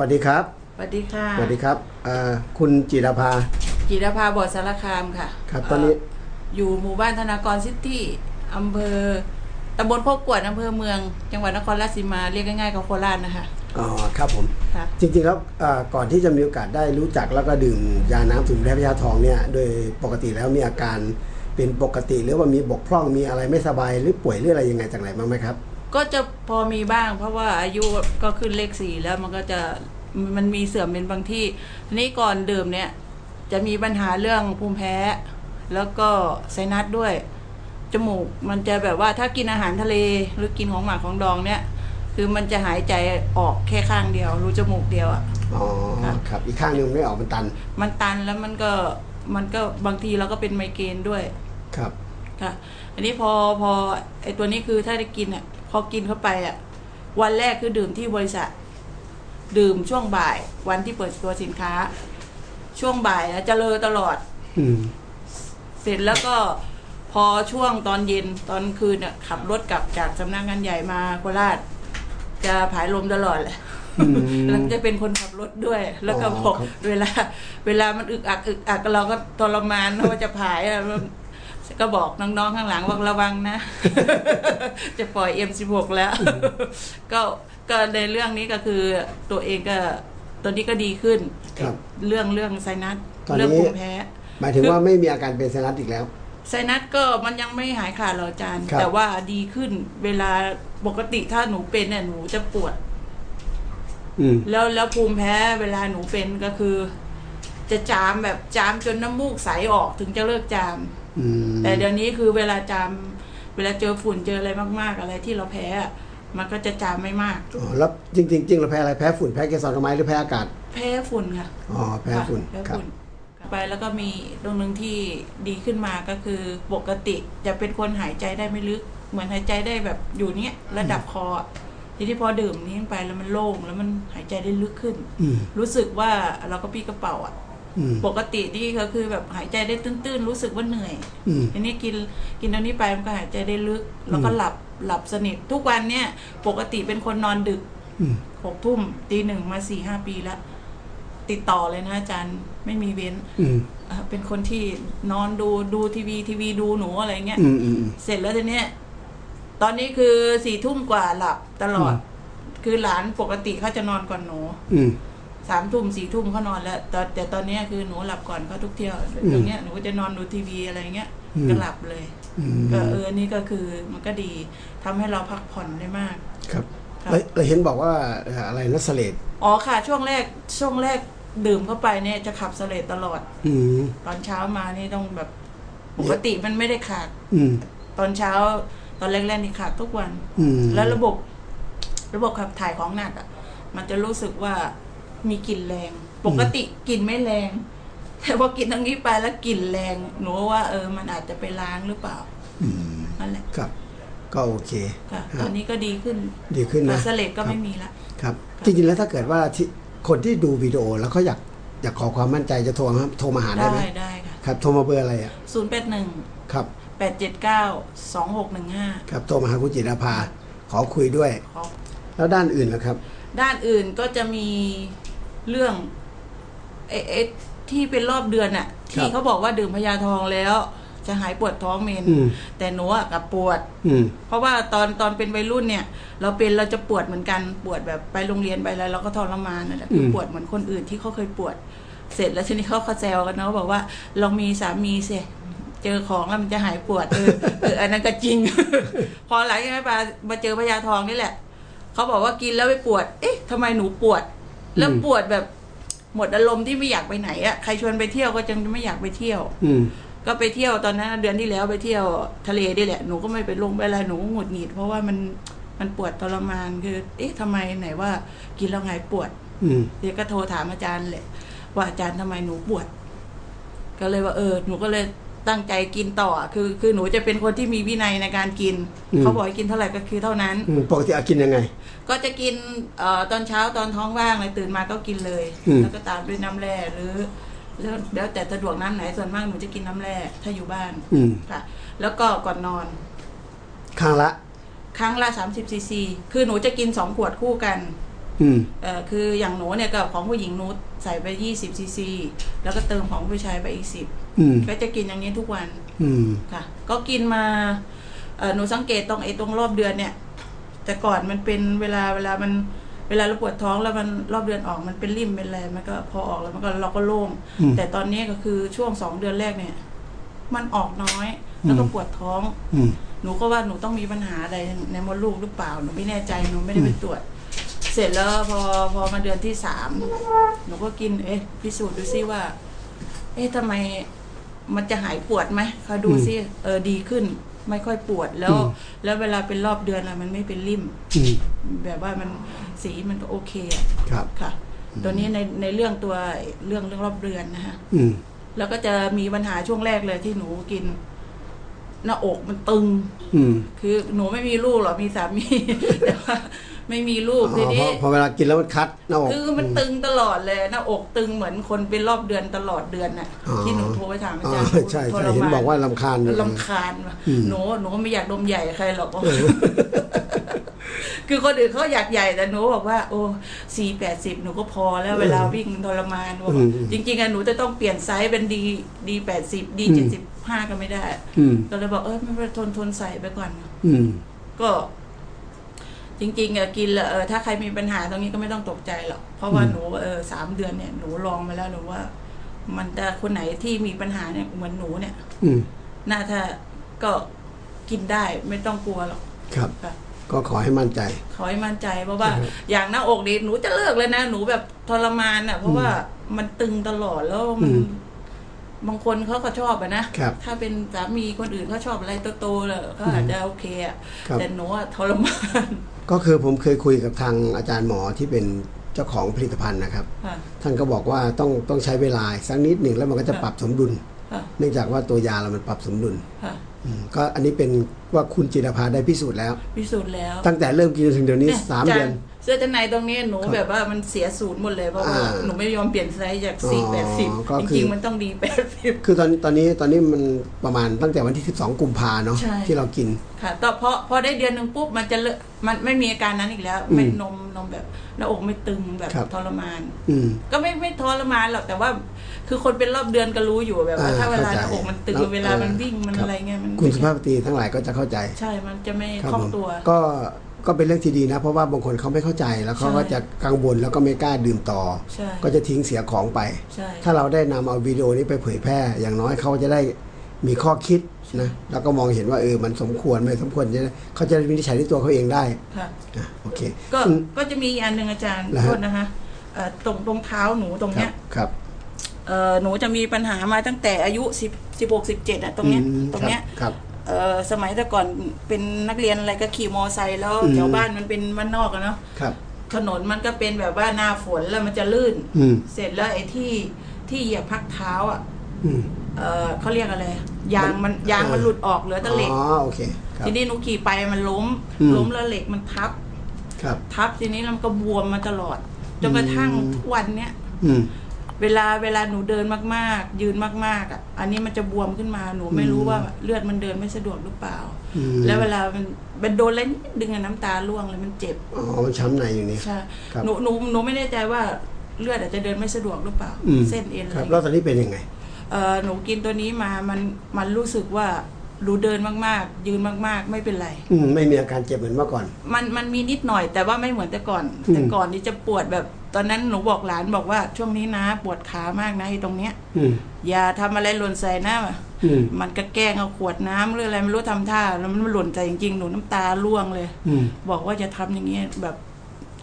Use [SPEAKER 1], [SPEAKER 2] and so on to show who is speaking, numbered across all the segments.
[SPEAKER 1] วัสดีครับ
[SPEAKER 2] สวัสดีค่ะ
[SPEAKER 1] สวัสดีครับเอ่อคุณจิรภา
[SPEAKER 2] จิรภาบอดสารคามค่ะ
[SPEAKER 1] ครับ ตอนนี้
[SPEAKER 2] เอยู่หมู่บ้านธนากรซิตี้อำเภอตำบลโคกกวดอำเภอเมือง จังหวัดนครราชสีมาเรียกง่ายๆกับโคราชนะคะ
[SPEAKER 1] อ๋อครับผม
[SPEAKER 2] ค่ะ
[SPEAKER 1] จริงๆแล้วเอ่อก่อนที่จะมีโอกาสได้รู้จักแล้วก็ดื่มยาน้ำสมุนไพรพญาทองเนี่ยโดยปกติแล้วมีอาการเป็นปกติหรือว่ามีบกพร่องมีอะไรไม่สบายหรือป่วยหรืออะไรยังไงจากไหนบ้างไหมครับ
[SPEAKER 2] ก็จะพอมีบ้างเพราะว่าอายุก็ขึ้นเลขสี่แล้วมันก็จะ มันมีเสื่อมเป็นบางที่ทีนี้ก่อนดื่มเนี่ย จะมีปัญหาเรื่องภูมิแพ้ แล้วก็ไซนัสด้วย จมูกมันจะแบบว่าถ้ากินอาหารทะเลหรือกินของหมักของดองเนี่ย คือมันจะหายใจออกแค่ข้างเดียว รูจมูกเดียวอะ
[SPEAKER 1] อ๋อ
[SPEAKER 2] ครับ
[SPEAKER 1] ครับอีกข้างหนึงไม่ออกมันตัน
[SPEAKER 2] มันตันแล้วมันก็มันก็บางทีเราก็เป็นไมเกรนด้วย
[SPEAKER 1] ครับ
[SPEAKER 2] ค่ะ อันนี้พอพอไอตัวนี้คือถ้าได้กินอะพอกินเข้าไปอะวันแรกคือดื่มที่บริษัท ดื่มช่วงบ่ายวันที่เปิดตัวสินค้า ช่วงบ่ายอะจะเลอตลอด
[SPEAKER 1] อืม
[SPEAKER 2] เสร็จแล้วก็พอช่วงตอนเย็นตอนคืนน่ะขับรถกลับจากสำนักงานใหญ่มาโคราช จะผายลมตลอดเลย
[SPEAKER 1] อืม
[SPEAKER 2] แล้วจะเป็นคนขับรถด้วย แล้วก็
[SPEAKER 1] อ๋อ
[SPEAKER 2] บอก
[SPEAKER 1] ครับ
[SPEAKER 2] เวลา เวลามันอึกอักอึกอักเราก็ทรมานเพราะว่าจะผายอะก็บอกน้องๆข้างหลังว่าระวังนะ จะปล่อยเอ็มสิบหกแล้ว ก็ ก็ในเรื่องนี้ก็คือตัวเองก็ตัวนี้ก็ดีขึ้น
[SPEAKER 1] ครับ
[SPEAKER 2] เรื่องเรื่องไซนัส
[SPEAKER 1] ตอนนี้
[SPEAKER 2] เรื่องภูมิแพ้
[SPEAKER 1] หมายถึงว่าไม่มีอาการเป็นไซนัสอีกแล้ว
[SPEAKER 2] ไซนัสก็มันยังไม่หายขาดหรอกอาจารย์
[SPEAKER 1] ครับ
[SPEAKER 2] แต่ว่าดีขึ้นเวลาปกติถ้าหนูเป็นเนี่ยหนูจะปวด
[SPEAKER 1] อืม
[SPEAKER 2] แล้วแล้วภูมิแพ้เวลาหนูเป็นก็คือ จะจามแบบจามจนน้ำมูกใสออกถึงจะเลิกจาม
[SPEAKER 1] อืม
[SPEAKER 2] แต่เดี๋ยวนี้คือเวลาจามเวลาเจอฝุ่นเจออะไรมาก ๆ อะไรที่เราแพ้อะ มันก็จะจามไม่มาก
[SPEAKER 1] อ๋อแล้วจริงๆจริงเราแพ้อะไรแพ้ฝุ่นแพ้เกสรดอกไม้หรือแพ้อากาศ
[SPEAKER 2] แพ้ฝุ่นค่ะ
[SPEAKER 1] อ๋อแพ้ฝุ่น
[SPEAKER 2] ค่ะแพ้
[SPEAKER 1] ครับ
[SPEAKER 2] ฝุ่นไปแล้วก็มีตรงหนึ่งที่ดีขึ้นมาก็คือปกติจะเป็นคนหายใจได้ไม่ลึก เหมือนหายใจได้แบบอยู่เนี้ยระดับคออะทีนี้พอดื่มนี้ไปแล้วมันโล่งแล้วมันหายใจได้ลึกขึ้น
[SPEAKER 1] อืม
[SPEAKER 2] รู้สึกว่าเราก็พี่กระเป๋าอะ
[SPEAKER 1] อืม
[SPEAKER 2] ปกตินี่ก็คือแบบหายใจได้ตื้นๆ รู้สึกว่าเหนื่อย
[SPEAKER 1] อืม
[SPEAKER 2] ทีนี้กินกินตัวนี้ไปมันก็หายใจได้ลึก แล้วก็หลับ หลับสนิททุกวันเนี่ย ปกติเป็นคนนอนดึก
[SPEAKER 1] อืม
[SPEAKER 2] หกทุ่มตีหนึ่งมาสี่ห้าปีแล้ว ติดต่อเลยนะอาจารย์ไม่มีเว้น
[SPEAKER 1] อืม
[SPEAKER 2] เอ่อเป็นคนที่นอนดูดูทีวีทีวีดูหนูอะไรเงี้ย
[SPEAKER 1] อืมอืมอืม
[SPEAKER 2] เสร็จแล้วทีเนี้ยตอนนี้คือสี่ทุ่มกว่าหลับตลอด
[SPEAKER 1] อืม
[SPEAKER 2] คือหลานปกติเขาจะนอนก่อนหนู
[SPEAKER 1] อืม
[SPEAKER 2] สามทุ่มสี่ทุ่มเขานอนแล้วแต่แต่ตอนเนี้ยคือหนูหลับก่อนเขาทุกเที่ยว
[SPEAKER 1] อืม
[SPEAKER 2] ตรงเนี้ยหนูก็จะนอนดูทีวีอะไรเงี้ย
[SPEAKER 1] อืม
[SPEAKER 2] ก็หลับเลย
[SPEAKER 1] อืม
[SPEAKER 2] ก็เอออันนี่ก็คือมันก็ดีทำให้เราพักผ่อนได้มาก
[SPEAKER 1] ครับ
[SPEAKER 2] ครับ
[SPEAKER 1] แล้วแล้วเห็นบอกว่าเอ่ออะไรนัสเลด
[SPEAKER 2] อ๋อค่ะ ช่วงแรกช่วงแรกดื่มเข้าไปเนี่ยจะขับเสลดตลอด
[SPEAKER 1] อืม
[SPEAKER 2] ตอนเช้ามานี่ต้องแบบปกติมันไม่ได้ขาด
[SPEAKER 1] อืม
[SPEAKER 2] ตอนเช้า ตอนแรกๆนี่ขาดทุกวัน
[SPEAKER 1] อืม
[SPEAKER 2] แล้วระบบ ระบบขับถ่ายของหนักอะ มันจะรู้สึกว่ามีกลิ่นแรง ปกติกลิ่นไม่แรง แต่พอกินทั้งนี้ไปแล้วกลิ่นแรง หนูว่าเออ มันอาจจะไปล้างหรือเปล่า
[SPEAKER 1] อืม
[SPEAKER 2] นั่นแหละ
[SPEAKER 1] ครับ ก็โอเค
[SPEAKER 2] ค่ะ
[SPEAKER 1] ฮะ
[SPEAKER 2] ตอนนี้ก็ดีขึ้น
[SPEAKER 1] ดีขึ้น
[SPEAKER 2] แต่
[SPEAKER 1] นะ
[SPEAKER 2] เสลดก็ไม่มีละ
[SPEAKER 1] ครับ
[SPEAKER 2] ครับ
[SPEAKER 1] จริงๆแล้วถ้าเกิดว่าที่คนที่ดูวิดีโอแล้วเขาอยากอยากขอความมั่นใจจะโทรมาโทรมาหาได้
[SPEAKER 2] ได้
[SPEAKER 1] ไหม
[SPEAKER 2] ได้ค่ะ
[SPEAKER 1] ครับโทรมาเบอร์อะไรอะ
[SPEAKER 2] ศูนย์แปดหนึ่ง
[SPEAKER 1] ครับ
[SPEAKER 2] แปดเจ็ดเก้าสองหกหนึ่งห้า
[SPEAKER 1] ครับโทรมาหาคุณจิรภาขอคุยด้วย แล้วด้านอื่นล่ะครับ
[SPEAKER 2] ด้านอื่นก็จะมีเรื่องเอเอะ ที่เป็นรอบเดือนอะ
[SPEAKER 1] ครั
[SPEAKER 2] ที่
[SPEAKER 1] บ
[SPEAKER 2] เขาบอกว่าดื่มพยาทองแล้ว จะหายปวดท้องเมน
[SPEAKER 1] อืม
[SPEAKER 2] แต่หนูอะกับปวด
[SPEAKER 1] อืม
[SPEAKER 2] เพราะว่าตอนตอนเป็นวัยรุ่นเนี่ย เราเป็นเราจะปวดเหมือนกันปวดแบบไปโรงเรียนไปอะไรเราก็ทรมานนั่นแหละคือ
[SPEAKER 1] ม
[SPEAKER 2] ปวดเหมือนคนอื่นที่เขาเคยปวด เสร็จแล้วทีนี้เขาเขาแซวกันนะบอกว่าลองมีสามีสิเจอของแล้วมันจะหายปวดเออเอออันนั้นก็จริง พอหลังจากนั้นมามาเจอพญาทองนี่แหละเขาบอกว่ากินแล้วไม่ปวด เอ๊ะทำไมหนูปวด แล้วปวดแบบ หมดอารมณ์ที่ไม่อยากไปไหนอะใครชวนไปเที่ยวก็จังไม่อยากไปเที่ยว
[SPEAKER 1] อืม
[SPEAKER 2] ก็ไปเที่ยวตอนนั้นเดือนที่แล้วไปเที่ยวทะเลนี่แหละ หนูก็ไม่ไปลงไปอะไรหนูก็หงุดหงิด เพราะว่ามันมันปวดทรมานคือ เอ๊ะทำไมไหนว่ากินแล้วหายปวด
[SPEAKER 1] อืม
[SPEAKER 2] เดี๋ยวก็โทรถามอาจารย์แหละว่าอาจารย์ทำไมหนูปวด ก็เลยว่าเออหนูก็เลย ตั้งใจกินต่อ คือคือหนูจะเป็นคนที่มีวินัยในการกิน
[SPEAKER 1] อืม
[SPEAKER 2] เขาบอกให้กินเท่าไหร่ก็คือเท่านั้น
[SPEAKER 1] อืมปกติอากินยังไง
[SPEAKER 2] ก็จะกินเอ่อตอนเช้าตอนท้องว่างเลยตื่นมาก็กินเลย
[SPEAKER 1] อืม
[SPEAKER 2] แล้วก็ตามด้วยน้ำแร่หรือแล้วแล้วแต่สะดวกน้ำไหนส่วนมากหนูจะกินน้ำแร่ถ้าอยู่บ้าน
[SPEAKER 1] อืม
[SPEAKER 2] ค่ะ แล้วก็ก่อนนอน
[SPEAKER 1] ข้างละ
[SPEAKER 2] ครั้งละ 30ซีซี คือหนูจะกินสองขวดคู่กัน
[SPEAKER 1] อืม
[SPEAKER 2] เอ่อคืออย่างหนูเนี่ยกับของผู้หญิงหนูใส่ไป20ซีซีแล้วก็เติมของผู้ชายไปอีก
[SPEAKER 1] อืม
[SPEAKER 2] 10ก็จะกินอย่างนี้ทุกวัน
[SPEAKER 1] อืม
[SPEAKER 2] ค่ะ ก็กินมาเอ่อหนูสังเกตตรงไอ้ตรงรอบเดือนเนี่ย แต่ก่อนมันเป็นเวลาเวลามันเวลาเราปวดท้องแล้วมันรอบเดือนออกมันเป็นริ่มเป็นอะไรมันก็พอออกแล้วมันก็เราก็โล่ง
[SPEAKER 1] อืม
[SPEAKER 2] แต่ตอนนี้ก็คือช่วงสองเดือนแรกเนี่ย มันออกน้อยแล้วก็
[SPEAKER 1] อืม
[SPEAKER 2] ปวดท้อง
[SPEAKER 1] อืม
[SPEAKER 2] หนูก็ว่าหนูต้องมีปัญหาอะไรในมดลูกหรือเปล่าหนูไม่แน่ใจหนูไม่ได้ไปตรวจ เสร็จแล้วพอพอมาเดือนที่สามหนูก็กิน เอ๊ะพิสูจน์ดูซิว่า เอ๊ะทำไมมันจะหายปวดไหมเขาดูซิเออดีขึ้น ไม่ค่อยปวดแล้ว
[SPEAKER 1] อืม
[SPEAKER 2] แล้วเวลาเป็นรอบเดือนอะมันไม่เป็นริ่ม
[SPEAKER 1] อืม
[SPEAKER 2] แบบว่ามันสีมันก็โอเคอะ
[SPEAKER 1] ครับ
[SPEAKER 2] ค่ะ ตัวนี้ในในเรื่องตัวเรื่องเรื่องรอบเดือนนะคะ
[SPEAKER 1] อืม
[SPEAKER 2] แล้วก็จะมีปัญหาช่วงแรกเลยที่หนูกิน หน้าอกมันตึง
[SPEAKER 1] อืม
[SPEAKER 2] คือหนูไม่มีลูกหรอกมีสามี แต่ว่าไม่มีลู
[SPEAKER 1] อ๋
[SPEAKER 2] กที
[SPEAKER 1] อพอ
[SPEAKER 2] นี้
[SPEAKER 1] พอเวลากินแล้วมันคัดหน้าอก
[SPEAKER 2] คือมันตึงตลอดเลยหน้าอกตึงเหมือนคนเป็นรอบเดือนตลอดเดือนน่ะ
[SPEAKER 1] อ๋อ
[SPEAKER 2] ที่หนูโทรไปถามอา
[SPEAKER 1] อ๋อ
[SPEAKER 2] จารย์
[SPEAKER 1] ใช่
[SPEAKER 2] ท
[SPEAKER 1] ใช่
[SPEAKER 2] รม
[SPEAKER 1] เห็นบอกว่าลำคาญอยู่
[SPEAKER 2] ลำคาญว่ะ
[SPEAKER 1] อืม
[SPEAKER 2] หนูหนูก็ไม่อยากดมใหญ่ใครหรอก คือคนอื่นเขาอยากใหญ่แต่หนูบอกว่า โอ้สี่แปดสิบหนูก็พอแล้วเวลาวิ่งทรมานบอกว่าจริง ๆอะหนูจะต้องเปลี่ยนไซส์เป็นดีดีแปดสิบดีเจ็ดสิบห้าก็ไม่ได้
[SPEAKER 1] อืม
[SPEAKER 2] ก็เลยบอกเออไม่เป็นไรทนทนใส่ไปก่อน
[SPEAKER 1] อืม
[SPEAKER 2] ก็จริงๆอะกินแล้วเออถ้าใครมีปัญหาตรงนี้ก็ไม่ต้องตกใจหรอกเพราะว่า
[SPEAKER 1] อืม
[SPEAKER 2] หนูเออสามเดือนเนี่ยหนูลองมาแล้วหนูว่า มันจะคนไหนที่มีปัญหาเนี่ยเหมือนหนูเนี่ย
[SPEAKER 1] อืม
[SPEAKER 2] น่าถ้าก็กินได้ไม่ต้องกลัวหรอก
[SPEAKER 1] ครับ
[SPEAKER 2] ค่ะ
[SPEAKER 1] ก็ขอให้มั่นใจ
[SPEAKER 2] ขอให้มั่นใจเพราะว่า
[SPEAKER 1] ครับ
[SPEAKER 2] อย่างหน้าอกนี่หนูจะเลิกเลยนะหนูแบบทรมานอะ เพราะว่ามันตึงตลอดแล้วมัน
[SPEAKER 1] อืม
[SPEAKER 2] บางคนเขาก็ชอบอะนะครับถ้าเป็นสามีคนอื่นเขาชอบอะไรโตๆเลยเขาอาจจะโอเคอะ
[SPEAKER 1] ครับ
[SPEAKER 2] แต่หนูอะทรมาน
[SPEAKER 1] ก็คือผมเคยคุยกับทางอาจารย์หมอที่เป็นเจ้าของผลิตภัณฑ์นะครับ
[SPEAKER 2] ค่ะ
[SPEAKER 1] ท่านก็บอกว่าต้องต้องใช้เวลาสักนิดหนึ่งแล้วมันก็จะ
[SPEAKER 2] ค่ะ
[SPEAKER 1] ปรับสมดุล
[SPEAKER 2] ค่ะ
[SPEAKER 1] เนื่องจากว่าตัวยาเรามันปรับสมดุล
[SPEAKER 2] ค่ะ
[SPEAKER 1] อืมก็อันนี้เป็น ว่าคุณจิรภาได้พิสูจน์แล้ว
[SPEAKER 2] พิสูจน์แล้ว
[SPEAKER 1] ตั้งแต่เริ่มกินจนถึงเดี๋ยวนี้
[SPEAKER 2] ย
[SPEAKER 1] สาม
[SPEAKER 2] จ
[SPEAKER 1] เดือน
[SPEAKER 2] เสื้อชั้นในตรงนี้หนู
[SPEAKER 1] ครับ
[SPEAKER 2] แบบว่ามันเสียสูตรหมดเลยเพราะว่า
[SPEAKER 1] อ่า
[SPEAKER 2] หนูไม่ยอมเปลี่ยนไซส์จาก
[SPEAKER 1] อ๋อ
[SPEAKER 2] สี่แปดสิบ
[SPEAKER 1] ก็
[SPEAKER 2] จ
[SPEAKER 1] คือ
[SPEAKER 2] ริงๆมันต้องดีแปดสิบ
[SPEAKER 1] คือตอนตอนนี้ตอนนี้มันประมาณตั้งแต่วันที่12กุมภาเนาะ
[SPEAKER 2] ใช่
[SPEAKER 1] ที่เรากิน
[SPEAKER 2] ค่ะแต่พอพอได้เดือนหนึ่งปุ๊บมันจะเลิกมันไม่มีอาการนั้นอีกแล้ว
[SPEAKER 1] อืม
[SPEAKER 2] ไม่นมนมแบบหน้าอกไม่ตึงแบบ
[SPEAKER 1] ครับ
[SPEAKER 2] ทรมาน
[SPEAKER 1] อืม
[SPEAKER 2] ก็ไม่ไม่ทรมานหรอกแต่ว่า คือคนเป็นรอบเดือนก็รู้อยู่แบบว่า
[SPEAKER 1] อ่า
[SPEAKER 2] ถ้าเวลาห
[SPEAKER 1] เข้าใจ
[SPEAKER 2] น้าอกมันตึง
[SPEAKER 1] แล้ว
[SPEAKER 2] เวลามันวิ่งมัน
[SPEAKER 1] ครับ
[SPEAKER 2] อะไรเงี้ยมัน
[SPEAKER 1] คุณสุภาพสตรีทั้งหลายก็จะเข้าใจ
[SPEAKER 2] ใช่มันจะไม่
[SPEAKER 1] ครับ
[SPEAKER 2] คล่อ
[SPEAKER 1] ผ
[SPEAKER 2] ง
[SPEAKER 1] ม
[SPEAKER 2] ตัว
[SPEAKER 1] ก็ ก็เป็นเรื่องที่ดีนะ เพราะว่าบางคนเขาไม่เข้าใจแล้วเขา
[SPEAKER 2] ใช่
[SPEAKER 1] ก็จะกังวลแล้วก็ไม่กล้าดื่มต่อ
[SPEAKER 2] ใช่
[SPEAKER 1] ก็จะทิ้งเสียของไป
[SPEAKER 2] ใช่
[SPEAKER 1] ถ้าเราได้นำเอาวิดีโอนี้ไปเผยแพร่อย่างน้อยเขาจะได้มีข้อคิดนะแล้วก็มองเห็นว่าเออมันสมควรไม่สมควรจะได้เขาจะได้วินิจฉัยด้วยตัวเขาเองได้
[SPEAKER 2] ค่ะ
[SPEAKER 1] อะโอเค
[SPEAKER 2] ก็
[SPEAKER 1] อืม
[SPEAKER 2] ก็จะมีอีกอันหนึ่งอาจารย์
[SPEAKER 1] นะฮะ
[SPEAKER 2] โทษนะคะเอ่อตรงตรงเท้าหนูตรง
[SPEAKER 1] ครั
[SPEAKER 2] เนี้
[SPEAKER 1] บ
[SPEAKER 2] ย
[SPEAKER 1] ครับ
[SPEAKER 2] เอ่อหนูจะมีปัญหามาตั้งแต่อายุสิบสิบหกสิบเจ็ดอะตรงเนี้ย
[SPEAKER 1] อืม
[SPEAKER 2] ตรงเนี้ย
[SPEAKER 1] ครับ
[SPEAKER 2] เอ่อสมัยแต่ก่อนเป็นนักเรียนอะไรก็ขี่มอไซค์แล้ว
[SPEAKER 1] อืม
[SPEAKER 2] แถวบ้านมันเป็นบ้านนอกอะเนาะ
[SPEAKER 1] ครับ
[SPEAKER 2] ถนนมันก็เป็นแบบว่าหน้าฝนแล้วมันจะลื่น
[SPEAKER 1] อืม
[SPEAKER 2] เสร็จแล้วไอ้ที่ที่เหยียบพักเท้าอะ
[SPEAKER 1] อืม
[SPEAKER 2] เออเขาเรียกอะไรยางมัน
[SPEAKER 1] มัน
[SPEAKER 2] ยางมัน
[SPEAKER 1] เออ
[SPEAKER 2] หลุดออกเหลือแต่เหล็ก
[SPEAKER 1] อ๋อโอเคครับ
[SPEAKER 2] ทีนี้หนูขี่ไปมันล้ม
[SPEAKER 1] อืม
[SPEAKER 2] ล้มแล้วเหล็กมันทับ
[SPEAKER 1] ครับ
[SPEAKER 2] ทับทีนี้มันก็บวมมาตลอดจนกระทั่ง
[SPEAKER 1] อืม
[SPEAKER 2] ทุกวันเนี้ย
[SPEAKER 1] อืม
[SPEAKER 2] เวลาเวลาหนูเดินมากๆ ยืนมากๆอะ อันนี้มันจะบวมขึ้นมาหนูไม่รู้
[SPEAKER 1] อืม
[SPEAKER 2] ว่าเลือดมันเดินไม่สะดวกหรือเปล่า
[SPEAKER 1] อืม
[SPEAKER 2] แล้วเวลามันมันโดนอะไรนิดดึงอะน้ำตาร่วงเลยมันเจ็บ
[SPEAKER 1] อ๋อมันช้ำในอยู่นี่
[SPEAKER 2] ใช่
[SPEAKER 1] ครับ
[SPEAKER 2] หนูหนูหนูไม่แน่ใจว่าเลือดอาจจะเดินไม่สะดวกหรือเปล่า
[SPEAKER 1] อืม
[SPEAKER 2] เส้นเอ็นอะ
[SPEAKER 1] ค
[SPEAKER 2] ไร
[SPEAKER 1] รับแล้วตอนนี้เป็นยังไง
[SPEAKER 2] เออหนูกินตัวนี้มามันมันรู้สึกว่าหนูเดินมากๆ ยืนมากๆ ไม่เป็นไร
[SPEAKER 1] อืมไม่มีอาการเจ็บเหมือนเมื่อก่อน
[SPEAKER 2] มันมันมีนิดหน่อยแต่ว่าไม่เหมือนแต่ก่อน
[SPEAKER 1] อืม
[SPEAKER 2] แต่ก่อนนี่จะปวดแบบ ตอนนั้นหนูบอกหลานบอกว่าช่วงนี้นะ ปวดขามากนะไอ้ตรงเนี้ย
[SPEAKER 1] อืม
[SPEAKER 2] อย่าทำอะไรหล่นใส่หน้า
[SPEAKER 1] อืม
[SPEAKER 2] มันก็แกล้งเอาขวดน้ำหรืออะไรไม่รู้ทำท่าแล้วมันหล่นใจจริงๆหนูน้ำตาร่วงเลย
[SPEAKER 1] อืม
[SPEAKER 2] บอกว่าจะทำอย่างเงี้ยแบบ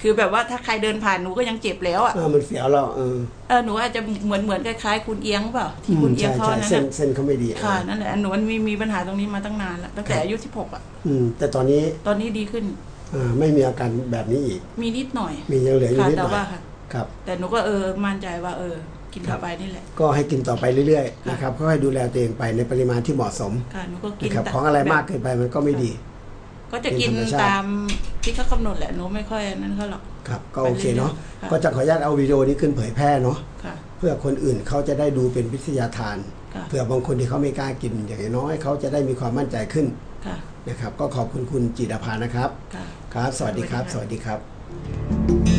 [SPEAKER 2] คือแบบว่าถ้าใครเดินผ่านหนูก็ยังเจ็บแล้วอะ
[SPEAKER 1] เออมันเสียวแล้วเออ
[SPEAKER 2] เออหนูอาจจะเหมือนเหมือนคล้ายๆคุณเอียงเปล่าที่คุณเอียง
[SPEAKER 1] ใช่
[SPEAKER 2] เขา
[SPEAKER 1] ใช่
[SPEAKER 2] นั้น
[SPEAKER 1] เส้น
[SPEAKER 2] น่ะ
[SPEAKER 1] เส้นเขาไม่ดี
[SPEAKER 2] ค่ะ
[SPEAKER 1] อ่า
[SPEAKER 2] นั่นแหละหนูมันมีมีปัญหาตรงนี้มาตั้งนานแล้วตั้งแต่อายุสิบหกอะ
[SPEAKER 1] อืมแต่ตอนนี้
[SPEAKER 2] ตอนนี้ดีขึ้น
[SPEAKER 1] อ่า ไม่มีอาการแบบนี้อีก
[SPEAKER 2] มีนิดหน่อย
[SPEAKER 1] มียังเหลืออยู่
[SPEAKER 2] ค่ะ
[SPEAKER 1] นิดห
[SPEAKER 2] แต่
[SPEAKER 1] น่อย
[SPEAKER 2] ว่าค่ะ
[SPEAKER 1] ครับ
[SPEAKER 2] แต่หนูก็เออมั่นใจว่าเออ กิน
[SPEAKER 1] ครั
[SPEAKER 2] ต่อบไปนี่แหละ
[SPEAKER 1] ก็ให้กินต่อไปเรื่อยๆ
[SPEAKER 2] ค่ะ
[SPEAKER 1] นะครับค่อยๆดูแลตัวเองไปในปริมาณที่เหมาะสม
[SPEAKER 2] ค่ะหนูก็กิน
[SPEAKER 1] นะครับ
[SPEAKER 2] แต่
[SPEAKER 1] ของอะไร
[SPEAKER 2] แบบ
[SPEAKER 1] มากเกินไปมันก็ไม่ดี
[SPEAKER 2] ก็จะกิน
[SPEAKER 1] เป็นธรรมชาติ
[SPEAKER 2] ตามที่เขากำหนดแหละหนูไม่ค่อยนั่นเขาหรอก
[SPEAKER 1] ครับก็โอเคเนาะ
[SPEAKER 2] ค่ะ
[SPEAKER 1] ก็จะขออนุญาตเอาวิดีโอนี้ขึ้นเผยแพร่เนาะ
[SPEAKER 2] ค่ะ
[SPEAKER 1] เพื่อคนอื่นเขาจะได้ดูเป็นวิทยาทาน
[SPEAKER 2] ค่ะ
[SPEAKER 1] เผื่อบางคนที่เขาไม่กล้ากินอย่างน้อยเขาจะได้มีความมั่นใจขึ้น
[SPEAKER 2] ค่ะ
[SPEAKER 1] นะครับ ก็ขอบคุณคุณจิตรภานะครับ
[SPEAKER 2] ค่ะ
[SPEAKER 1] ครับ สวัสดีครับ
[SPEAKER 2] ส
[SPEAKER 1] ส
[SPEAKER 2] วัสดีค่ะ
[SPEAKER 1] วัสดีครับ